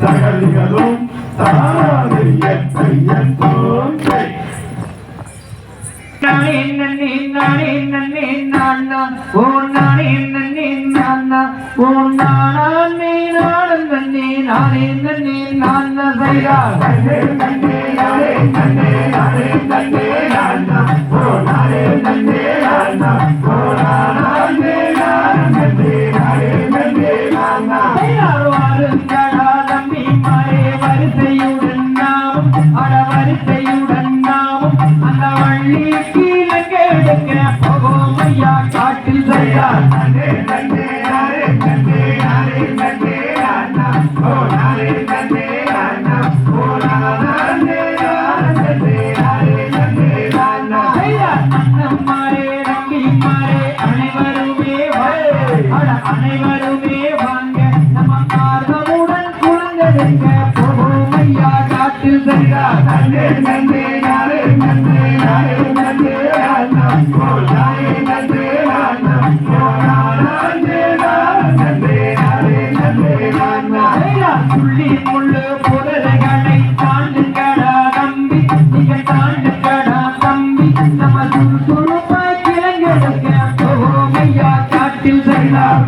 தகலிகளும் தாராதை எத்தை எத்தோன்றே நானே நன்னே நானே நன்னே நானா ஓ நானே நன்னே நானா ஓ நானா நீ நானும் நன்னே நானே நன்னே நானா சைரா நன்னே நன்னே நானே நன்னே நானே நன்னே நானா ஓ நானே நன்னே துள்ளி முள்ளு புரளைகளை தாண்டுங்கடா தம்பி நீங்க தாண்டுங்கடா தம்பி நம்ம சுறுசுறுப்பா கிளங்க போகையா காட்டில் சரிதான்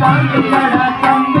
தாங்கடா தம்பி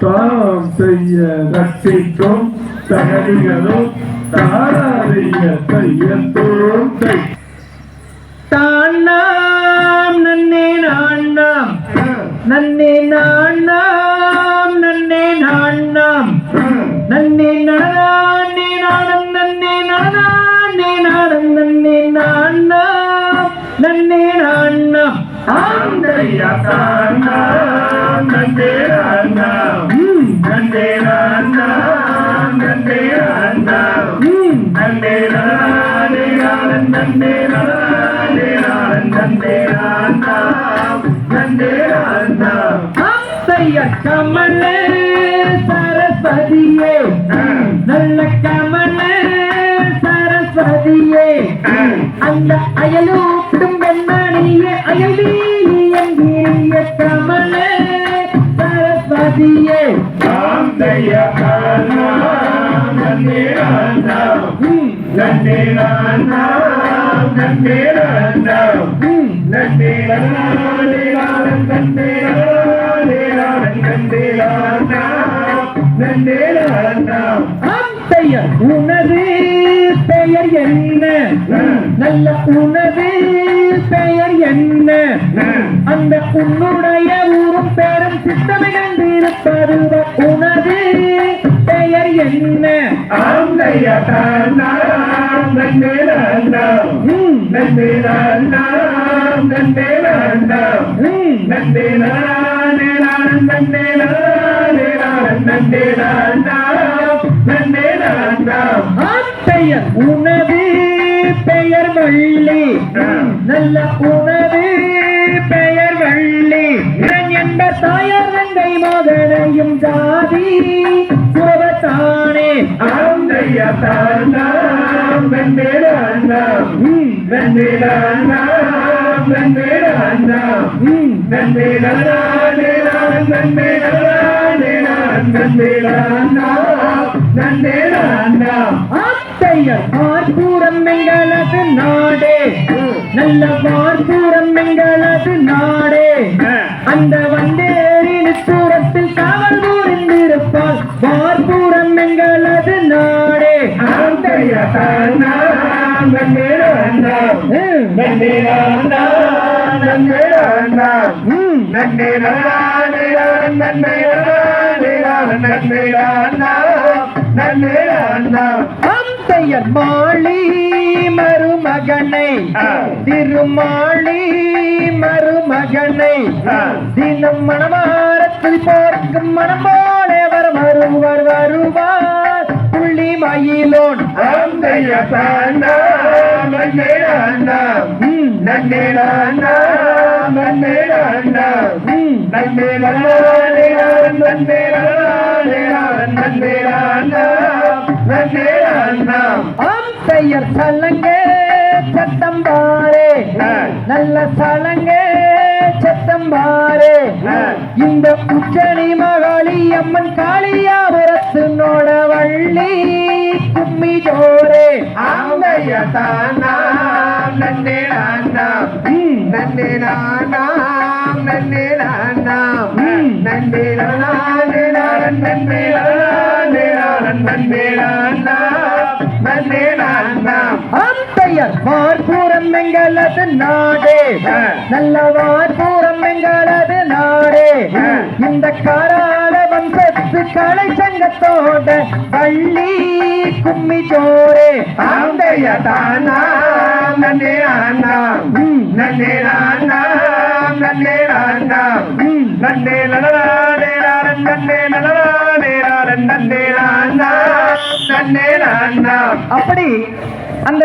தாம் செய்ய ரட்சிக்கும் தகதிகளும் தாராதைய தையத்தோம் தை தான் நாம் நன்னே நான் நாம் நன்னே நான் நாம் நன்னே நான் நாம் நன்னே ஆந்தையா தானா நந்தே ராண்டா ம், நந்தே ராண்டா நந்தே ராண்டா ம். நந்தே ராண்டே ராண்ட நந்தே ராண்டே ராண்ட நந்தே ராண்டா நந்தே ராண்டா ஆந்தைய கமல சரஸ்வதியே நல்ல கமல சரஸ்வதியே அந்த அயலூட்டும் வெண்மணியே அயல்வீலி என்கிறிய கமல சரஸ்வதியே ஆந்தையா தானா நந்தே ராண்டா ம், நந்தே ராண்டா நந்தே ராண்டா ம். நந்தே ராண்டே ராண்ட நந்தே ராண்டே ராண்ட பெயர் உனது பெயர் என்ன நல்ல உனது பெயர் என்ன? அந்த உன்னுடைய ஊரும் பேரும் சித்தமை கண்டிருப்பது உனது பெயர் என்ன? பெயர் உனது பெயர் வள்ளி. நல்ல உனது பெயர் வள்ளி. என்ப தாயார் வெங்கை மகனையும் ஜாதி சுரத்தானே ஆந்தையா தானா நந்தே நானா ம், நந்தே நானா நந்தே நானா ம். நந்தே நானே நான் நந்தே நானே நான் நந்தே நானா நந்தே நானா ஆத்தையர் வார்பூரம் எங்களது நாடே. நல்ல வார்பூரம் எங்களது நாடே அந்த வந்தேரி நித்தூரத்தில் காவல் புரிந்திருப்பால் வார்பூரம் எங்களது நாடே ஆந்தையா தானா நந்தே நானா ம், நந்தே நானா நந்தே நானா ம். நன்னே நானே நான் நன்னே நானே நான் நன்னே நானா நன்னே நானா அம்பையர் மாளி மருமகனை. திருமாளி மருமகனை. தினம் மணமாரத்தில் பார்க்கும் மனம் போல வர வருவர் வருவார் புள்ளி மயிலோன் ஆந்தைய அம்பையர் சலங்க சத்தம்பாரே. நல்ல சலங்க சத்தம்பாரே. இந்த உச்சனி மகாளி அம்மன் காளியாபுரத்து நோட வள்ளி கும்மி ஜோரே. ஆந்தைய தானா நன்னே நானா ம், நன்னே நானா நன்னே நானா ம். நன்னே நானே நான் நன்னே நானே நான் நன்னே நானா நன்னே நானா அம்பையர் வார்பூரம் எங்களது நாடே. நல்ல வார்பூரம் எங்களது நாடே. இந்த காராள வம்சத்து கலை சங்கத்தோட வள்ளி கும்மி ஜோரே. ஆந்தைய தானா நன்னே நானா ம். நன்னே நானா நன்னே நானா ம். நன்னே நாரன் நன்னே நலனானே நாரன் நன்னே நானா நன்னே நானா அப்படி அந்த